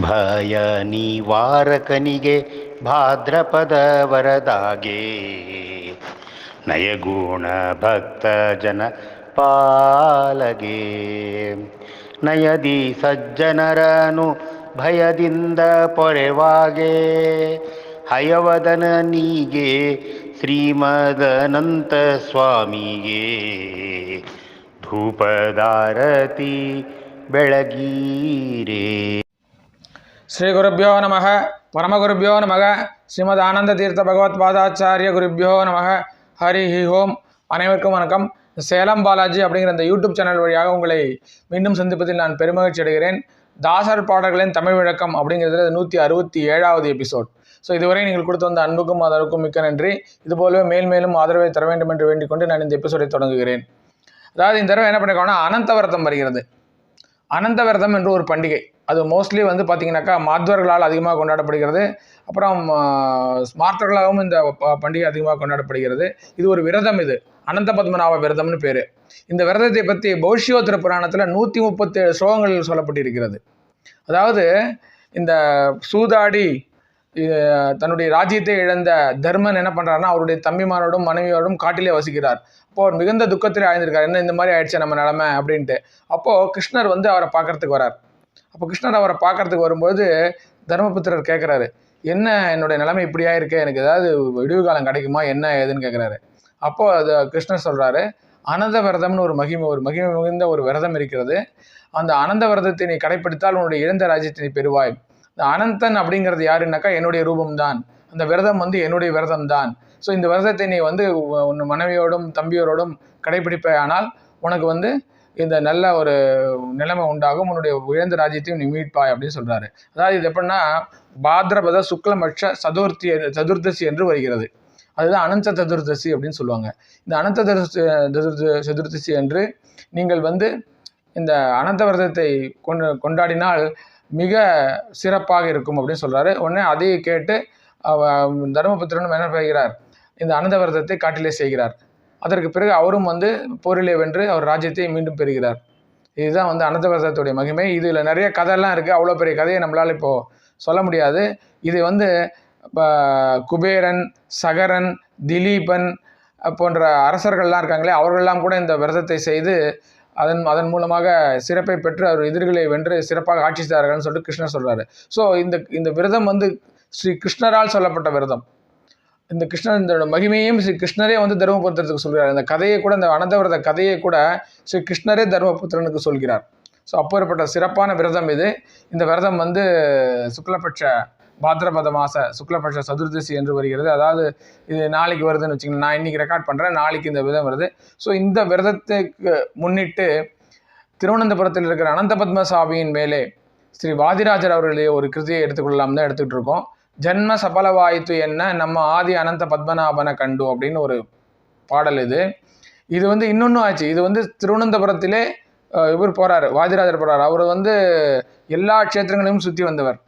ಭಯ ನಿವಾರಕನಿಗೆ ಭಾದ್ರಪದ ವರದಾಗೆ. ನಯಗುಣ ಭಕ್ತ ಜನ ಪಾಲಗೆ. ನಯದಿ ಸಜ್ಜನರನು ಭಯದಿಂದ ಪೊರೆವಾಗೆ. ಹಯವದನ ನೀಗೆ ಶ್ರೀಮದನಂತ ಸ್ವಾಮಿಗೆ. ಧೂಪದಾರತಿ ಬೆಳಗೀರೇ. ஸ்ரீ ஸ்ரீகுருப்போ நம பரமகுருப்போ நமக ஸ்ரீமத் ஆனந்த தீர்த்த பகவத் பாதாச்சாரிய குருப்போ நம ஹரி ஹி ஹோம் அனைவருக்கும் வணக்கம். சேலம் பாலாஜி அப்படிங்கிற இந்த யூடியூப் சேனல் வழியாக உங்களை மீண்டும் சந்திப்பதில் நான் பெருமகிழ்ச்சி அடைகிறேன். தாசர் பாடல்களின் தமிழ் விளக்கம் அப்படிங்கிறது நூற்றி அறுபத்தி ஏழாவது எபிசோட். ஸோ இதுவரை நீங்கள் கொடுத்து வந்த அன்புக்கும் அதற்கும் மிக்க நன்றி. இதுபோலவே மேல் மேலும் ஆதரவை தர வேண்டும் என்று வேண்டிக் கொண்டு நான் இந்த எபிசோடை தொடங்குகிறேன். அதாவது இந்த தடவை என்ன பண்ணிருக்கோம்னா அனந்தவரதம் வருகிறது. அனந்தவிரதம் என்று ஒரு பண்டிகை. அது மோஸ்ட்லி வந்து பார்த்திங்கனாக்கா மாத்வர்களால் அதிகமாக கொண்டாடப்படுகிறது. அப்புறம் ஸ்மார்த்தர்களாகவும் இந்த பண்டிகை அதிகமாக கொண்டாடப்படுகிறது. இது ஒரு விரதம் இது. அனந்த பத்மநாப விரதம்னு பேர். இந்த விரதத்தை பற்றி பௌஷ்யோத்திர புராணத்தில் நூற்றி முப்பத்தேழு ஸ்லோகங்கள் சொல்லப்பட்டிருக்கிறது. அதாவது இந்த சூதாடி தன்னுடைய ராஜ்யத்தை இழந்த தர்மன் என்ன பண்ணுறாருன்னா அவருடைய தம்பிமாரோடும் மனைவியோடும் காட்டிலே வசிக்கிறார். அப்போ அவர் மிகுந்த துக்கத்திலே ஆழ்ந்திருக்கார் என்ன இந்த மாதிரி ஆயிடுச்சு நம்ம நிலமை? அப்படின்ட்டு. அப்போது கிருஷ்ணர் வந்து அவரை பார்க்கறதுக்கு வரார். அப்போ கிருஷ்ணர் அவரை பார்க்கறதுக்கு வரும்போது தர்மபுத்திரர் கேட்குறாரு என்ன என்னுடைய நிலைமை இப்படியா இருக்கு எனக்கு ஏதாவது விடிவு காலம் கிடைக்குமா? என்ன ஏதுன்னு கேட்குறாரு அப்போ அது கிருஷ்ணர் சொல்கிறாரு அனந்த விரதம்னு ஒரு மகிமை ஒரு மகிமை மிகுந்த ஒரு விரதம் இருக்கிறது. அந்த அனந்த விரதத்தை நீ கடைப்பிடித்தால் உன்னுடைய இழந்த ராஜ்யத்தை நீ பெறுவாய். இந்த அனந்தன் அப்படிங்கிறது யாருன்னாக்கா என்னுடைய ரூபம்தான். அந்த விரதம் வந்து என்னுடைய விரதம் தான் ஸோ இந்த விரதத்தை நீ வந்து உன் மனைவியோடும் தம்பியோரோடும் கடைப்பிடிப்பாயானால் உனக்கு வந்து இந்த நல்ல ஒரு நிலைமை உண்டாகும். உன்னுடைய உயர்ந்த ராஜ்யத்தையும் நீ மீட்பாய் அப்படின்னு சொல்கிறாரு அதாவது இது எப்படின்னா பாத்ரபத சுக்லமட்ச சதுர்த்தி சதுர்தசி என்று வருகிறது. அதுதான் அனந்த சதுர்தசி அப்படின்னு சொல்லுவாங்க. இந்த அனந்த சதுர்த்தி சதுர்தசி என்று நீங்கள் வந்து இந்த அனந்த விரதத்தை கொண்டு கொண்டாடினால் மிக சிறப்பாக இருக்கும் அப்படின்னு சொல்கிறாரு உடனே அதையே கேட்டு அவ தர்மபுத்திரனும் என்ன செய்கிறார்? இந்த அனந்த விரதத்தை காட்டிலே செய்கிறார். அதற்கு பிறகு அவரும் வந்து போரிலே வென்று அவர் ராஜ்யத்தை மீண்டும் பெறுகிறார். இதுதான் வந்து அனந்த விரதத்துடைய மகிமை. இதில் நிறைய கதையெல்லாம் இருக்குது அவ்வளோ பெரிய கதையை நம்மளால் இப்போது சொல்ல முடியாது. இது வந்து இப்போ குபேரன் சகரன் திலீபன் போன்ற அரசர்கள்லாம் இருக்காங்களே அவர்கள்லாம் கூட இந்த விரதத்தை செய்து அதன் அதன் மூலமாக சிறப்பை பெற்று அவர் எதிரிகளை வென்று சிறப்பாக ஆட்சி செய்தார்கள்னு சொல்லிட்டு கிருஷ்ணர் சொல்கிறாரு ஸோ இந்த இந்த விரதம் வந்து ஸ்ரீ கிருஷ்ணரால் சொல்லப்பட்ட விரதம். இந்த கிருஷ்ணர் இந்த மகிமையும் ஸ்ரீ கிருஷ்ணரே வந்து தர்மபுத்திரத்துக்கு சொல்கிறார். இந்த கதையை கூட இந்த அனந்தவிரத கதையை கூட ஸ்ரீ கிருஷ்ணரே தர்மபுத்திரனுக்கு சொல்கிறார். ஸோ அப்பேற்பட்ட சிறப்பான விரதம் இது. இந்த விரதம் வந்து சுக்லபட்ச பாத்ரபத மாச சுக்லபட்ச சதுர்தசி என்று வருகிறது. அதாவது இது நாளைக்கு வருதுன்னு வச்சுக்கோங்களேன் நான் இன்றைக்கி ரெக்கார்ட் பண்ணுறேன் நாளைக்கு இந்த விரதம் வருது. ஸோ இந்த விரதத்துக்கு முன்னிட்டு திருவனந்தபுரத்தில் இருக்கிற அனந்த பத்மசாமியின் மேலே ஸ்ரீ வாதிராஜர் அவர்களே ஒரு கிருதியை எடுத்துக்கொள்ளலாம் தான் எடுத்துக்கிட்டு இருக்கோம். ஜன்ம சபலவாய்த்து என்ன? நம்ம ஆதி அனந்த பத்மநாபன கண்டு அப்படின்னு ஒரு பாடல் இது. இது வந்து இன்னொன்றும் ஆச்சு. இது வந்து திருவனந்தபுரத்திலே இவர் போகிறார் வாதிராஜர் போகிறார் அவர் வந்து எல்லா க்ஷேத்திரங்களையும் சுற்றி வந்தவர்.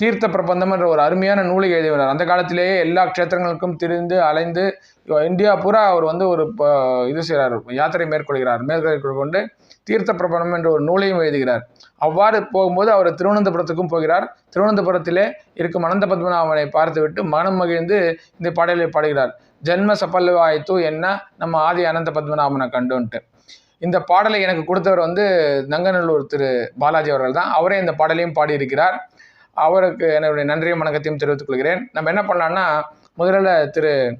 தீர்த்த பிரபந்தம் என்ற ஒரு அருமையான நூலை எழுதினார் அந்த காலத்திலேயே எல்லா க்ஷேத்திரங்களுக்கும் திரிந்து அலைந்து இந்தியா பூரா அவர் வந்து ஒரு ப- இது செய்கிறார் யாத்திரை மேற்கொள்கிறார். மேற்கொண்டு தீர்த்த பிரபந்தம் என்ற ஒரு நூலையும் எழுதுகிறார். அவ்வாறு போகும்போது அவர் திருவனந்தபுரத்துக்கும் போகிறார். திருவனந்தபுரத்திலே இருக்கும் அனந்த பத்மநாபனை பார்த்துவிட்டு மனம் மகிழ்ந்து இந்த பாடலை பாடுகிறார். ஜென்ம சப்பல்வாய்த்து என்ன? நம்ம ஆதி அனந்த பத்மநாபனை கண்டுன்ட்டு. இந்த பாடலை எனக்கு கொடுத்தவர் வந்து நங்கநல்லூர் திரு பாலாஜி அவர்கள் தான். அவரே இந்த பாடலையும் பாடியிருக்கிறார். அவருக்கு என்னுடைய நன்றியும் வணக்கத்தையும் தெரிவித்துக் கொள்கிறேன் நம்ம என்ன பண்ணலாம்னா முதல்ல திரு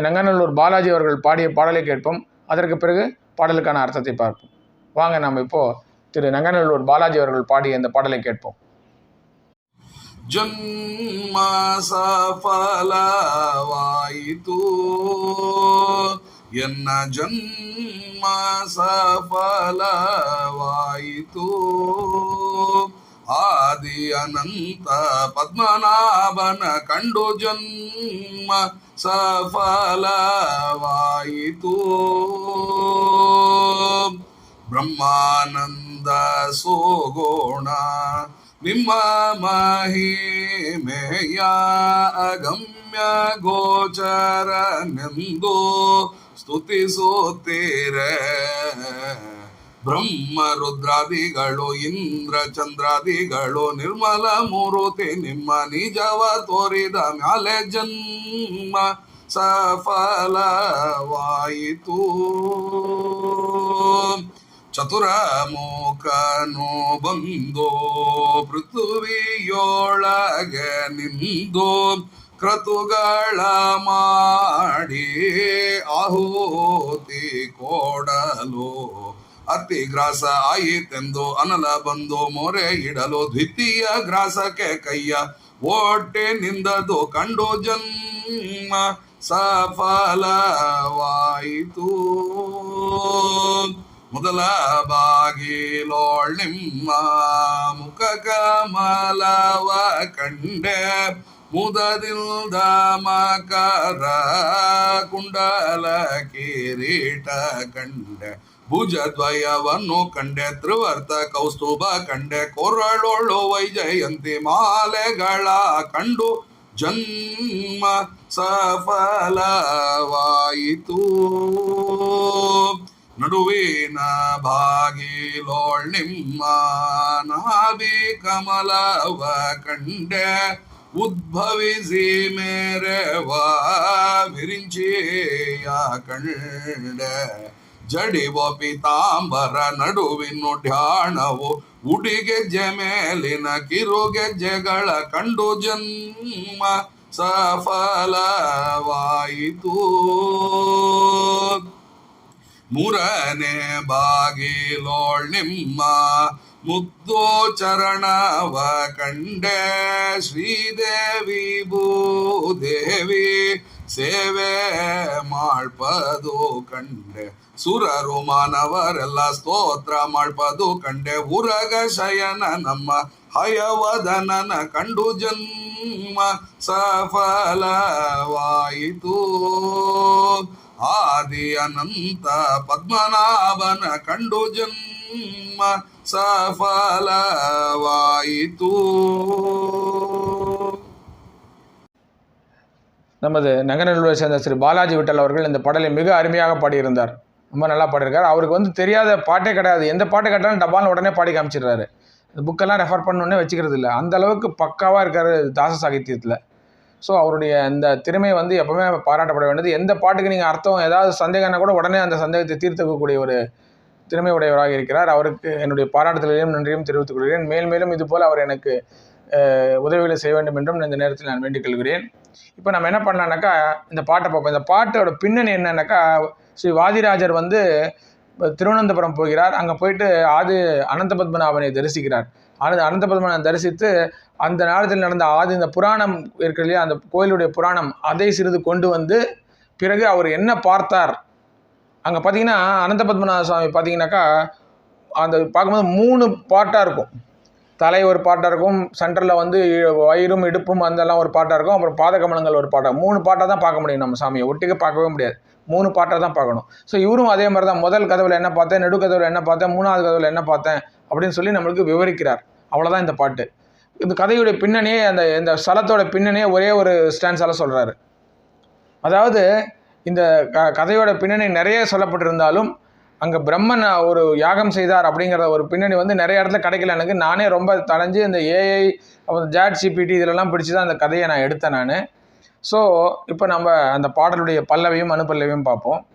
நங்கநல்லூர் பாலாஜி அவர்கள் பாடிய பாடலை கேட்போம் அதற்கு பிறகு பாடலுக்கான அர்த்தத்தை பார்ப்போம் வாங்க நம்ம இப்போ திரு நங்கநல்லூர் பாலாஜி அவர்கள் பாடிய இந்த பாடலை கேட்போம் ಜನ್ಮ ಸಫಲವಾಯಿತು ಎನ್ನ ಜನ್ಮ ಸಫಲವಾಯಿತು ಆದಿ ಅನಂತ ಪದ್ಮನಾಭನ ಕಂಡು ಜನ್ಮ ಸಫಲವಾಯಿತು. ಬ್ರಹ್ಮಾನಂದ ಸೋಗೋಣ ನಿಮ್ಮ ಮಹಿಮೆಯ ಅಗಮ್ಯ ಗೋಚರನೆಂದು ಸ್ತುತಿಸುತ್ತೀರೆ. ಬ್ರಹ್ಮ ರುದ್ರಾದಿಗಳು ಇಂದ್ರ ಚಂದ್ರಾದಿಗಳು ನಿರ್ಮಲ ಮೂರುತಿ ನಿಮ್ಮ ನಿಜವ ತೋರಿದ ಮ್ಯಾಲೆ ಜನ್ಮ ಸಫಲವಾಯಿತು. ಚತುರಮುಖನು ಬಂದು ಪೃಥ್ವಿಯೊಳಗೆ ನಿಂದು ಕ್ರತುಗಳ ಮಾಡಿ ಆಹುತಿ ಕೊಡಲು ಅತಿ ಗ್ರಾಸ ಆಯಿತೆಂದು ಅನಲ ಬಂದು ಮೊರೆ ಇಡಲು ದ್ವಿತೀಯ ಗ್ರಾಸಕ್ಕೆ ಕೈಯ. ಓಟೆ ನಿಂದದು ಕಂಡು ಜನ್ಮ ಸಫಲವಾಯಿತು. ಮೊದಲ ಬಾಗಿಲೋಳ್ ನಿಮ್ಮ ಮುಖ ಕಮಲವ ಕಂಡೆ. ಮುದದಿಲ್ದ ಮಕರ ಕುಂಡಲ ಕಿರೀಟ ಕಂಡೆ. ಭುಜದ್ವಯವನ್ನು ಕಂಡೆ ತ್ರಿವರ್ತ ಕೌಸ್ತುಭ ಕಂಡೆ ಕೊರಳೊಳ್ಳು ವೈಜಯಂತಿ ಮಾಲೆಗಳ ಕಂಡು ಜನ್ಮ ಸಫಲವಾಯಿತು. ನಡುವಿನ ಭಾಗಿಲೋಳ್ ನಿಮ್ಮ ನಾಭಿ ಕಮಲವ ಕಂಡೆ ಉದ್ಭವಿಸಿ ಮೇರೆವ ವಿರಿಂಚಿಯ ಕಂಡೆ ಜಡಿವ ಪಿತಾಂಬರ ನಡುವಿನ್ನು ಢ್ಯಾಣವು ಉಡಿಗೆಜ್ಜೆ ಮೇಲಿನ ಕಿರುಗೆಜ್ಜೆಗಳ ಕಂಡು ಜನ್ಮ ಸಫಲವಾಯಿತು. ಮೂರನೇ ಬಾಗಿಲೋಳ್ ನಿಮ್ಮ ಮುದ್ದು ಚರಣವ ಕಂಡೆ ಶ್ರೀದೇವಿ ಭೂದೇವಿ ಸೇವೆ ಮಾಡ್ಪದು ಕಂಡೆ. ಸುರರು ಮಾನವರೆಲ್ಲ ಸ್ತೋತ್ರ ಮಾಡ್ಪದು ಕಂಡೆ ಉರಗ ಶಯನ ನಮ್ಮ ಹಯವದನನ ಕಂಡು ಜನ್ಮ ಸಫಲವಾಯಿತು ಆದಿ ಅನಂತ ಪದ್ಮನಾಭನ ಕಂಡು ಜನ್ಮ ಸಫಲವಾಯಿತು நமது நகநல்லூரை சேர்ந்த ஸ்ரீ பாலாஜி விட்டல் அவர்கள் இந்த பாடலை மிக அருமையாக பாடியிருந்தார் ரொம்ப நல்லா பாடியிருக்கார். அவருக்கு வந்து தெரியாத பாட்டே கிடையாது. எந்த பாட்டு கேட்டாலும் டபால்னு உடனே பாடி காமிச்சிடுறாரு. இந்த புக்கெல்லாம் ரெஃபர் பண்ணணுன்னே வச்சுக்கிறது இல்லை. அந்த அளவுக்கு பக்காவாக இருக்கார் தாச சாகித்யத்தில். ஸோ அவருடைய அந்த திறமை வந்து எப்போவுமே பாராட்டப்பட வேண்டியது. எந்த பாட்டுக்கு நீங்கள் அர்த்தம் ஏதாவது சந்தேகம்னா கூட உடனே அந்த சந்தேகத்தை தீர்த்துக்கக்கூடிய ஒரு திறமை உடையவராக இருக்கிறார். அவருக்கு என்னுடைய பாராட்டுதலையும் நன்றியும் தெரிவித்துக் கொள்கிறேன். மேல் மேலும் இதுபோல் அவர் எனக்கு உதவிகளை செய்ய வேண்டும் என்றும் இந்த நேரத்தில் நான் வேண்டிக் கொள்கிறேன். இப்போ நம்ம என்ன பண்ணலான்னாக்கா இந்த பாட்டை பார்ப்போம். இந்த பாட்டோட பின்னணி என்னன்னாக்கா ஸ்ரீ வாதிராஜர் வந்து திருவனந்தபுரம் போகிறார். அங்கே போயிட்டு ஆதி அனந்த பத்மநாபனை தரிசிக்கிறார். அனந்த அனந்த பத்மநாபன் தரிசித்து அந்த நேரத்தில் நடந்த ஆதி இந்த புராணம் இருக்கு இல்லையா அந்த கோயிலுடைய புராணம் அதை சிறிது கொண்டு வந்து பிறகு அவர் என்ன பார்த்தார்? அங்கே பார்த்தீங்கன்னா அனந்த பத்மநாத சுவாமி பார்த்தீங்கன்னாக்கா அந்த பார்க்கும்போது மூணு பாட்டாக இருக்கும். தலை ஒரு பாட்டாக இருக்கும் சென்டரில் வந்து வயிறும் இடுப்பும் அதெல்லாம் ஒரு பாட்டாக இருக்கும் அப்புறம் பாதகமலங்கள் ஒரு பாட்டாக மூணு பாட்டாக தான் பார்க்க முடியும் நம்ம சாமியை. ஒட்டிக்கு பார்க்கவே முடியாது. மூணு பாட்டாக தான் பார்க்கணும். ஸோ இவரும் அதே மாதிரி தான். முதல் கதவில் என்ன பார்த்தேன் நெடு கதவில் என்ன பார்த்தேன் மூணாவது கதவில் என்ன பார்த்தேன் அப்படின்னு சொல்லி நம்மளுக்கு விவரிக்கிறார். அவ்வளோதான் இந்த பாட்டு. இந்த கதையுடைய பின்னணியே அந்த இந்த ஸ்தலத்தோட பின்னணியே ஒரே ஒரு ஸ்டான்ஸால் சொல்கிறாரு அதாவது இந்த க கதையோட பின்னணி நிறைய சொல்லப்பட்டிருந்தாலும் அங்கே பிரம்மன் ஒரு யாகம் செய்தார் அப்படிங்கிற ஒரு பின்னணி வந்து நிறைய இடத்துல கிடைக்கல. எனக்கு நானே ரொம்ப தடைஞ்சு இந்த ஏஐ அப்புறம் ஜாட் சிபிடி இதிலெல்லாம் பிடிச்சி தான் அந்த கதையை நான் எடுத்தேன் நான். ஸோ இப்போ நம்ம அந்த பாடலுடைய பல்லவியும் அனுப்பல்லவையும் பார்ப்போம்.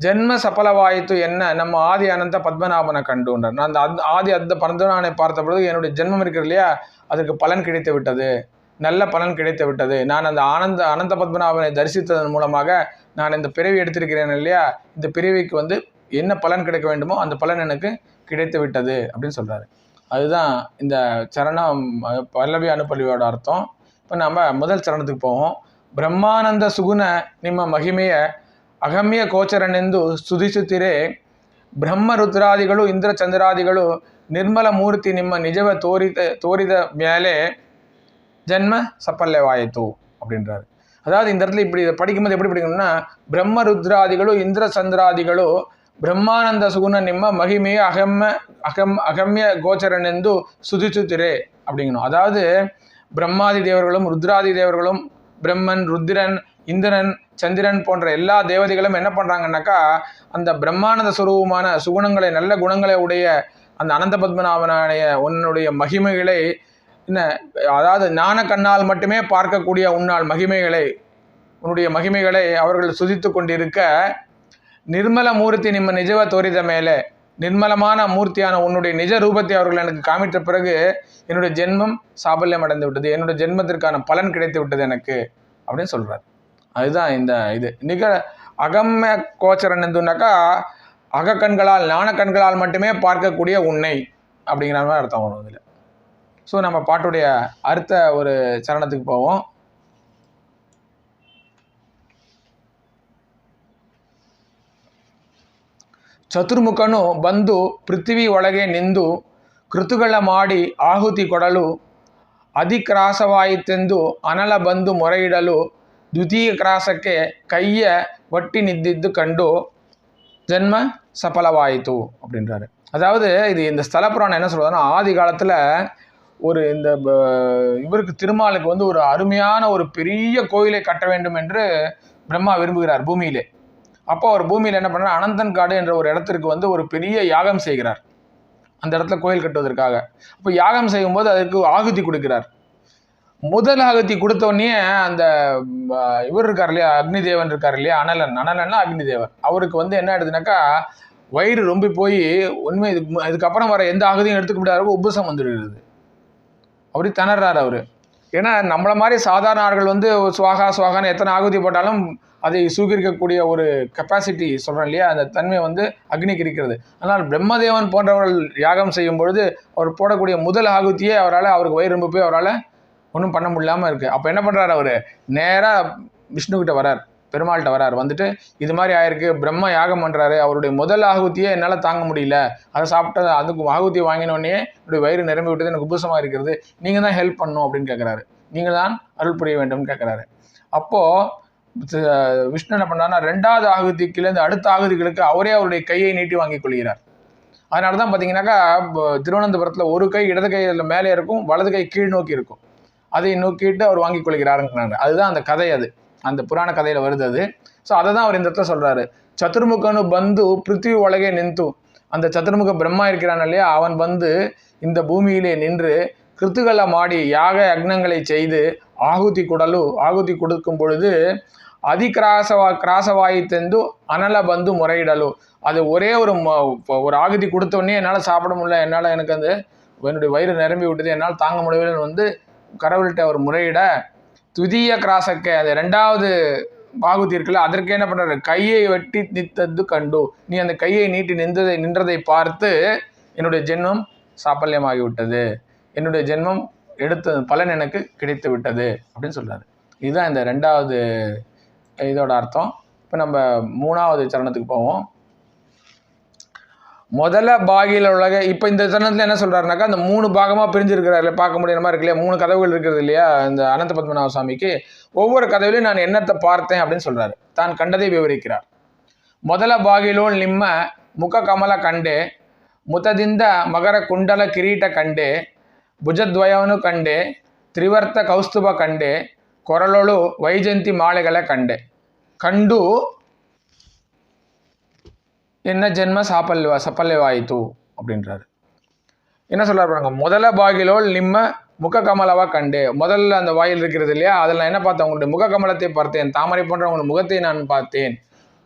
ஜென்ம சபலவாயித்து என்ன? நம்ம ஆதி அனந்த பத்மநாபனை கண்டுன்றார். நான் அந்த அத்- ஆதி அந்த பரந்தனானை பார்த்த பொழுது என்னுடைய ஜென்மம் இருக்கிறது இல்லையா அதுக்கு பலன் கிடைத்து விட்டது. நல்ல பலன் கிடைத்து விட்டது. நான் அந்த ஆனந்த அனந்த பத்மநாபனை தரிசித்ததன் மூலமாக நான் இந்த பிறவி எடுத்திருக்கிறேன் இல்லையா இந்த பிறவிக்கு வந்து என்ன பலன் கிடைக்க வேண்டுமோ அந்த பலன் எனக்கு கிடைத்து விட்டது அப்படின்னு சொல்றாரு அதுதான் இந்த சரணம் அஹ், பல்லவி அனுப்பல்வியோட அர்த்தம் இப்போ நம்ம முதல் சரணத்துக்கு போவோம் ಬ್ರಹ್ಮಾನಂದ ಸುಗುಣ ನಿಮ್ಮ ಮಹಿಮೆಯ ಅಗಮ್ಯ ಗೋಚರನೆಂದು ಸ್ತುತಿಸುತ್ತೀರೇ ಬ್ರಹ್ಮ ರುದ್ರಾದಿಗಳು ಇಂದ್ರ ಚಂದ್ರಾದಿಗಳು ನಿರ್ಮಲ ಮೂರ್ತಿ ನಿಮ್ಮ ನಿಜವ ತೋರಿದ ತೋರಿದ ಮೇಲೆ ஜென்ம சப்பல்லவாயித்து அப்படின்றாரு அதாவது இந்த இடத்துல இப்படி இதை படிக்கும்போது எப்படி படிக்கணும்னா பிரம்ம ருத்ராதிகளும் பிரம்மானந்த சுகுண நிம்ம மகிமைய அகம்ம அகம் அகம்ய கோச்சரனெந்து சுதிச்சுத்திரே அப்படிங்கணும். அதாவது பிரம்மாதி தேவர்களும் ருத்ராதி தேவர்களும் பிரம்மன் ருத்திரன் இந்திரன் சந்திரன் போன்ற எல்லா தேவதைகளும் என்ன பண்ணுறாங்கன்னாக்கா அந்த பிரம்மானந்த சுரூபமான சுகுணங்களை நல்ல குணங்களை உடைய அந்த அனந்த பத்மநாபனுடைய உன்னுடைய மகிமைகளை என்ன அதாவது ஞான கண்ணால் மட்டுமே பார்க்கக்கூடிய உன்னால் மகிமைகளை உன்னுடைய மகிமைகளை அவர்கள் சுதித்து கொண்டிருக்க நிர்மல மூர்த்தி நிம்ம நிஜவ தோரித மேலே. நிர்மலமான மூர்த்தியான உன்னுடைய நிஜ ரூபத்தை அவர்கள் எனக்கு காமித்த பிறகு என்னுடைய ஜென்மம் சாபல்யம் அடைந்து விட்டது. என்னுடைய ஜென்மத்திற்கான பலன் கிடைத்து விட்டது எனக்கு அப்படின்னு சொல்கிறார் அதுதான் இந்த இது. நிக அகம்ம கோச்சரன் இருந்துனாக்கா அகக்கண்களால் ஞானக்கண்களால் மட்டுமே பார்க்கக்கூடிய உன்னை அப்படிங்கிற மாதிரி அர்த்தம் வரும் இதில். ஸோ நம்ம பாட்டுடைய அடுத்த ஒரு சரணத்துக்கு போவோம். ಚತುರ್ಮುಖನು ಬಂದು ಪೃಥ್ವಿ ಒಳಗೆ ನಿಂದು ಕೃತುಗಳ ಮಾಡಿ ಆಹುತಿ ಕೊಡಲು ಅಧಿಕ್ರಾಸವಾಯಿತೆಂದು ಅನಲ ಬಂದು ಮೊರೆಯಿಡಲು ದ್ವಿತೀಯ ಕ್ರಾಸಕ್ಕೆ ಕೈಯ ಒಟ್ಟಿ ನಿದ್ದಿದ್ದು ಕಂಡು ஜென்ம சபலவாயித்து அப்படின்றாரு அதாவது இது இந்த ஸ்தல புராணம் என்ன சொல்றதுன்னா ஆதி காலத்தில் ஒரு இந்த ப- இவருக்கு திருமாலுக்கு வந்து ஒரு அருமையான ஒரு பெரிய கோயிலை கட்ட வேண்டும் என்று பிரம்மா விரும்புகிறார் பூமியிலே அப்போ அவர் பூமியில் என்ன பண்ணுறார் அனந்தன் காடு என்ற ஒரு இடத்திற்கு வந்து ஒரு பெரிய யாகம் செய்கிறார். அந்த இடத்துல கோயில் கட்டுவதற்காக. அப்போ யாகம் செய்யும்போது அதற்கு ஆகுதி கொடுக்கிறார். முதல் ஆகுதி கொடுத்தோடனே அந்த இவர் இருக்கார் இல்லையா? அக்னி தேவன் இருக்கார் இல்லையா? அனலன். அனலன்னா அக்னி தேவன் அவருக்கு வந்து என்ன ஆயிடுதுனாக்கா வயிறு ரொம்ப போய் உண்மை இதுக்கு இதுக்கப்புறம் வர எந்த ஆகுதியும் எடுத்துக்க முடியாத உபசம் வந்துடுது. அப்படி திணறார் அவர். ஏன்னா நம்மளை மாதிரி சாதாரண ஆட்கள் வந்து சுவாகா சுவாகான்னு எத்தனை ஆகுதி போட்டாலும் அதை சுகரிக்கக்கூடிய ஒரு கெப்பாசிட்டி சொல்கிறேன் இல்லையா? அந்த தன்மை வந்து அக்னிக்கு இருக்கிறது. ஆனால் பிரம்மதேவன் போன்றவர்கள் யாகம் செய்யும் பொழுது அவர் போடக்கூடிய முதல் ஆகுத்தியே அவரால் அவருக்கு வயிறு போய் அவரால் ஒன்றும் பண்ண முடியாமல் இருக்குது அப்போ என்ன பண்ணுறாரு அவர்? நேராக விஷ்ணுக்கிட்ட வரார் பெருமாள்கிட்ட வரார் வந்துட்டு இது மாதிரி ஆயிருக்கு. பிரம்ம யாகம் பண்ணுறாரு அவருடைய முதல் ஆகுத்தியே என்னால் தாங்க முடியல. அதை சாப்பிட்டு அதுக்கு ஆகுத்தியை வாங்கினோடனே என்னுடைய வயிறு நிரம்பி விட்டது. எனக்கு உபசமாக இருக்கிறது. நீங்கள் தான் ஹெல்ப் பண்ணும் அப்படின்னு கேட்குறாரு நீங்கள் தான் அருள் புரிய வேண்டும்னு கேட்குறாரு அப்போது விஷ்ணு என்ன பண்ணாருன்னா ரெண்டாவது ஆகுதிக்கிலேருந்து அடுத்த ஆகுதிகளுக்கு அவரே அவருடைய கையை நீட்டி வாங்கிக் கொள்கிறார். அதனால தான் பார்த்தீங்கன்னாக்கா திருவனந்தபுரத்தில் ஒரு கை இடது கை மேலே இருக்கும் வலது கை கீழ் நோக்கி இருக்கும். அதை நோக்கிட்டு அவர் வாங்கிக் கொள்கிறாருங்கிறாங்க. அதுதான் அந்த கதை அது. அந்த புராண கதையில் வருது அது. ஸோ அதை தான் அவர் இந்த இடத்துல சொல்கிறாரு சதுர்முகனு பந்து பிருத்திவி உலகே நின்று அந்த சதுர்முக பிரம்மா இருக்கிறான் இல்லையா? அவன் வந்து இந்த பூமியிலே நின்று கிருத்துக்களை மாடி யாக யக்னங்களை செய்து ஆகுதி குடலு ஆகுதி கொடுக்கும் பொழுது அதிகிராசவா கிராசவாயி தெந்து அனல பந்து முறையிடலோ. அது ஒரே ஒரு ம- ஒரு ஆகுதி கொடுத்தோடனே என்னால் சாப்பிட முடியல. என்னால் எனக்கு அந்த என்னுடைய வயிறு நிரம்பி விட்டது. என்னால் தாங்க முடியலன்னு வந்து கடவுள்கிட்ட அவர் முறையிட துதிய கிராசக்க அந்த ரெண்டாவது பாகுதி இருக்குல்ல அதற்கு என்ன பண்ணுறாரு கையை வெட்டி நித்தது கண்டு. நீ அந்த கையை நீட்டி நின்றதை நின்றதை பார்த்து என்னுடைய ஜென்மம் சாப்பல்யமாகி விட்டது. என்னுடைய ஜென்மம் எடுத்த பலன் எனக்கு கிடைத்து விட்டது அப்படின்னு சொல்கிறார் இதுதான் இந்த ரெண்டாவது இதோட அர்த்தம். இப்போ நம்ம மூணாவது சரணத்துக்கு போவோம். முதல்ல பாகியில் உலக இப்போ இந்த சரணத்தில் என்ன சொல்கிறாருனாக்கா அந்த மூணு பாகமாக பிரிஞ்சிருக்கிறாரு பார்க்க முடியாத மாதிரி இருக்கு இல்லையா மூணு கதவுகள் இருக்கிறது இல்லையா? இந்த அனந்த பத்மநாப சுவாமிக்கு. ஒவ்வொரு கதவுலையும் நான் என்னத்தை பார்த்தேன் அப்படின்னு சொல்கிறாரு தான் கண்டதை விவரிக்கிறார். முதல பாகிலோல் நிம்ம முக கமல கண்டு முத்ததிந்த மகர குண்டல கிரீட்ட கண்டு புஜத்வயவனு கண்டு திரிவர்த்த கௌஸ்துப கண்டு ಕೊರಳೊಳು ವೈಜಂತಿ ಮಾಳೆಗಳ ಕಂಡೆ ಕಂಡು என்ன ஜென்ம சாப்பல்வ சப்பல்யவாயித்து அப்படின்றாரு என்ன சொல்றாரு பாருங்க முதல பாகிலோல் நிம்ம முக கமலவா கண்டு முதல்ல அந்த வாயில் இருக்கிறது இல்லையா அதில் நான் என்ன பார்த்தேன் உங்களுடைய முக கமலத்தை பார்த்தேன் தாமரை போன்ற உங்களுடைய முகத்தை நான் பார்த்தேன்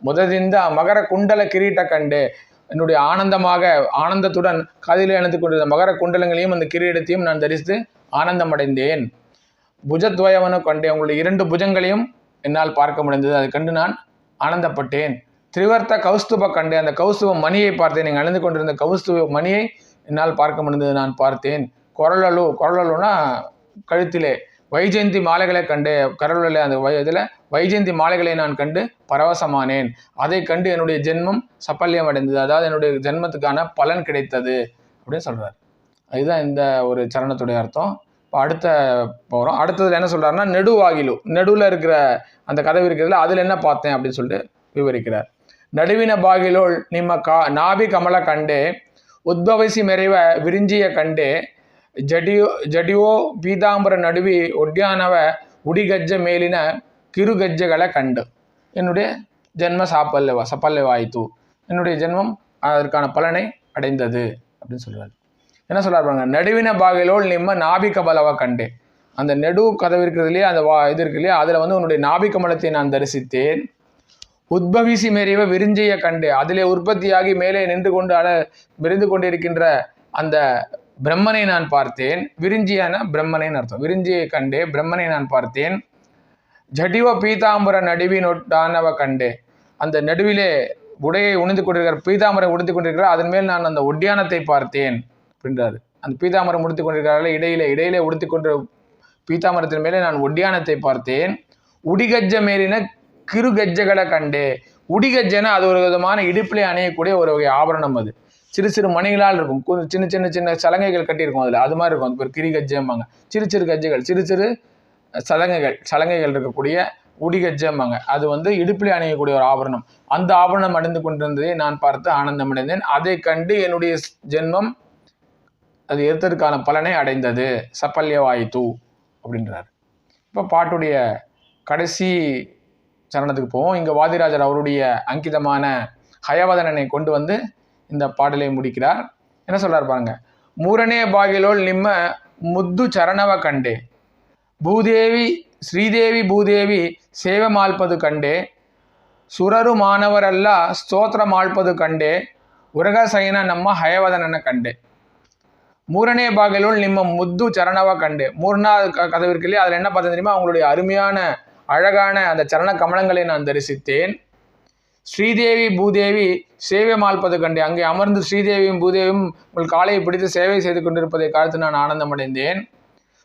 முததிந்த மகர குண்டல கிரீட்ட கண்டு என்னுடைய ஆனந்தமாக ஆனந்தத்துடன் காதிலே அணிந்து கொண்டிருந்த மகர குண்டலங்களையும் அந்த கிரீடத்தையும் நான் தரிசித்து ஆனந்தம் அடைந்தேன் புஜத்வயவனு கொண்டே உங்களுடைய இரண்டு புஜங்களையும் என்னால் பார்க்க முடிந்தது. அதை கண்டு நான் ஆனந்தப்பட்டேன். திரிவர்த்த கௌஸ்துப கண்டே அந்த கௌஸ்துவ மணியை பார்த்தேன். நீங்கள் அணிந்து கொண்டிருந்த கௌஸ்துவ மணியை என்னால் பார்க்க முடிந்தது. நான் பார்த்தேன். குரலலு குரலலுனா கழுத்திலே. வைஜெயந்தி மாலைகளை கண்டு கரலில் அந்த இதில் வைஜெயந்தி மாலைகளை நான் கண்டு பரவசமானேன். அதை கண்டு என்னுடைய ஜென்மம் சப்பல்யம் அடைந்தது அதாவது என்னுடைய ஜென்மத்துக்கான பலன் கிடைத்தது அப்படின்னு சொல்கிறார் இதுதான் இந்த ஒரு சரணத்துடைய அர்த்தம். அடுத்த போகிறோம் அடுத்ததுல என்ன சொல்றாருன்னா நெடுவாகிலு நடுவில் இருக்கிற அந்த கதவு இருக்கிறதுல அதில் என்ன பார்த்தேன் அப்படின்னு சொல்லிட்டு விவரிக்கிறார் நடுவின ಬಾಗಿಲೋಳ್ ನಿಮ್ಮ ಕಾ ನಾಭಿ ಕಮಲ ಕಂಡೆ ಉದ್ಭವಿಸಿ ಮೆರೆವ ವಿರಿಂಜಿಯ ಕಂಡೆ ಜಡಿಯೋ ಜಡಿಯೋ ಪೀತಾಂಬರ ನಡುವಿ ಒಡ್ಯಾನವ ಉಡಿಗಜ್ಜ ಮೇಲಿನ ಕಿರುಗಜ್ಜೆಗಳ ಕಂಡು என்னுடைய ஜென்ம சாப்பல்ல சப்பல்லவாய்த்து என்னுடைய ஜென்மம் அதற்கான பலனை அடைந்தது அப்படின்னு சொல்றாரு என்ன சொல்றாரு பாருங்க நடுவின பாகையிலோள் நிம்ம நாபிக பலவ கண்டே. அந்த நெடு கதவு இருக்கிறதுலையே அந்த வா இது இருக்கு இல்லையா? அதில் வந்து உன்னுடைய நாபிகமலத்தை நான் தரிசித்தேன். உத்பவிசி மேறியவ விரிஞ்சைய கண்டு. அதிலே உற்பத்தியாகி மேலே நின்று கொண்டு அட விரிந்து கொண்டிருக்கின்ற அந்த பிரம்மனை நான் பார்த்தேன். விரிஞ்சியான பிரம்மனைன்னு அர்த்தம் விரிஞ்சியை கண்டே பிரம்மனை நான் பார்த்தேன். ஜடிவ பீதாம்பர நடுவினொட்டானவ கண்டே. அந்த நடுவிலே உடையை உணிந்து கொண்டிருக்கிற பீதாம்பரம் உடுத்தி கொண்டிருக்கிற அதன் மேல் நான் அந்த ஒட்டியானத்தை பார்த்தேன். அப்படின்றாரு அந்த பீதாமரம் உடுத்தி கொண்டிருக்கிறார்கள் இடையிலே இடையிலே உடுத்தி கொண்டு பீதாமரத்தின் மேலே நான் ஒட்டியானத்தை பார்த்தேன். உடிகஜ்ஜ மேலின கிருகஜ்ஜகளை கண்டே. உடிகஜ்ஜன அது ஒரு விதமான இடுப்பிலே அணையக்கூடிய ஒரு வகை ஆபரணம் அது. சிறு சிறு மணிகளால் இருக்கும். கு- சின்ன சின்ன சின்ன சலங்கைகள் கட்டியிருக்கும் அதில். அது மாதிரி இருக்கும். அது பேர் கிரிகஜ்ஜம்பாங்க. சிறு சிறு கஜ்ஜைகள் சிறு சிறு சலங்கைகள் சலங்கைகள் இருக்கக்கூடிய உடிகஜ்ஜம்பாங்க. அது வந்து இடுப்பிலே அணியக்கூடிய ஒரு ஆபரணம். அந்த ஆபரணம் அணிந்து கொண்டிருந்ததை நான் பார்த்து ஆனந்தமடைந்தேன். அதை கண்டு என்னுடைய ஜென்மம் அது எடுத்ததுக்கான பலனை அடைந்தது. சப்பல்யவாயித்து அப்படின்றார். இப்போ பாட்டுடைய கடைசி சரணத்துக்கு போவோம். இங்கே வாதிராஜர் அவருடைய அங்கிதமான ஹயவதனனை கொண்டு வந்து இந்த பாடலை முடிக்கிறார். என்ன சொல்கிறார் பாருங்க. மூரனே பாகிலோல் நிம்ம முத்து சரணவ கண்டே. பூதேவி ஸ்ரீதேவி பூதேவி சேவமாழ்பது கண்டே. சுரரு மாணவரல்ல ஸ்தோத்திரமாழ்பது கண்டே. உரகசைன நம்ம ஹயவதனனை கண்டே. ನಮ್ಮ ಹಯವದನನ ಕಂಡೆ மூரணே பாகலுள் நிம்ம முத்து சரணவ கண்டு மூர்ணாவது க- கதவு இருக்கு இல்லையா அதில் என்ன பார்த்தேன் தெரியுமா அவங்களுடைய அருமையான அழகான அந்த சரண கமலங்களை நான் தரிசித்தேன் ஸ்ரீதேவி பூதேவி சேவை மால்பது கண்டு அங்கே அமர்ந்து ஸ்ரீதேவியும் பூதேவியும் உங்கள் காலையை பிடித்து சேவை செய்து கொண்டிருப்பதை பார்த்து நான் ஆனந்தமடைந்தேன்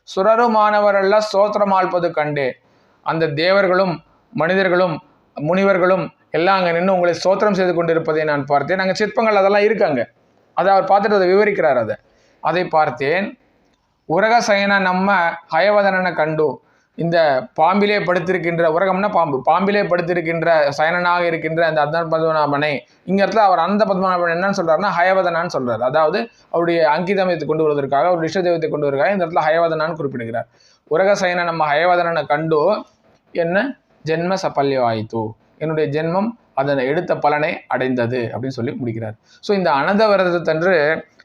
சுரரு மாணவரெல்லாம் ஸ்தோத்திரம் ஆழ்ப்பது கண்டு அந்த தேவர்களும் மனிதர்களும் முனிவர்களும் எல்லாம் அங்கே நின்று உங்களை ஸ்தோத்திரம் செய்து கொண்டிருப்பதை நான் பார்த்தேன் அங்கே சிற்பங்கள் அதெல்லாம் இருக்காங்க அதை அவர் பார்த்துட்டு அதை விவரிக்கிறார் அதை அதை பார்த்தேன். உரக சயன நம்ம ஹயவதனனை கண்டு இந்த பாம்பிலே படுத்திருக்கின்ற உரகம்னா பாம்பு பாம்பிலே படுத்திருக்கின்ற சயனனாக இருக்கின்ற அந்த அந்த பத்மநாபனை. இங்க இடத்துல அவர் அந்த பத்மநாபன் என்னன்னு சொல்றாருன்னா ஹயவதனான்னு சொல்றாரு. அதாவது அவருடைய அங்கிதமத்தை கொண்டு வருவதற்காக அவருடைய விஷ தெய்வத்தை கொண்டு வருவதற்காக இந்த இடத்துல ஹயவதனான்னு குறிப்பிடுகிறார். உரக சயன நம்ம ஹயவதனனை கண்டு என்ன? ஜென்ம சப்பல்யவாயித்து என்னுடைய ஜென்மம் அதனை எடுத்த பலனை அடைந்தது அப்படின்னு சொல்லி முடிக்கிறார். ஸோ இந்த அனந்த விரதத்தன்று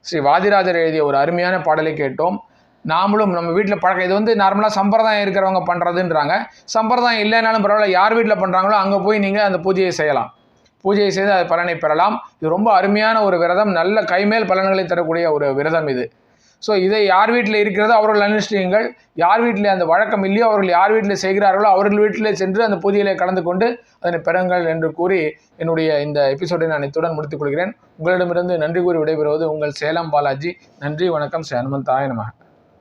ஸ்ரீ வாதிராஜர் எழுதிய ஒரு அருமையான பாடலை கேட்டோம். நாமளும் நம்ம வீட்டில் பழக்கம் இது வந்து நார்மலாக சம்பிரதாயம் இருக்கிறவங்க பண்ணுறதுன்றாங்க சம்பிரதாயம் இல்லைனாலும் பரவாயில்ல யார் வீட்டில் பண்ணுறாங்களோ அங்கே போய் நீங்கள் அந்த பூஜையை செய்யலாம். பூஜையை செய்து அது பலனை பெறலாம். இது ரொம்ப அருமையான ஒரு விரதம் நல்ல கைமேல் பலன்களை தரக்கூடிய ஒரு விரதம் இது. ஸோ இதை யார் வீட்டில் இருக்கிறதோ அவர்கள் அனுஷ்டியுங்கள். யார் வீட்டில் அந்த வழக்கம் இல்லையோ அவர்கள் யார் வீட்டில் செய்கிறார்களோ அவர்கள் வீட்டிலே சென்று அந்த பூஜையிலே கலந்து கொண்டு அதனை பெறுங்கள் என்று கூறி என்னுடைய இந்த எபிசோடை நான் இத்துடன் முடித்துக் கொள்கிறேன். உங்களிடமிருந்து நன்றி கூறி விடைபெறுவது உங்கள் சேலம் பாலாஜி. நன்றி வணக்கம். ஸ்ரீ ஹனுமந்தாய நமக.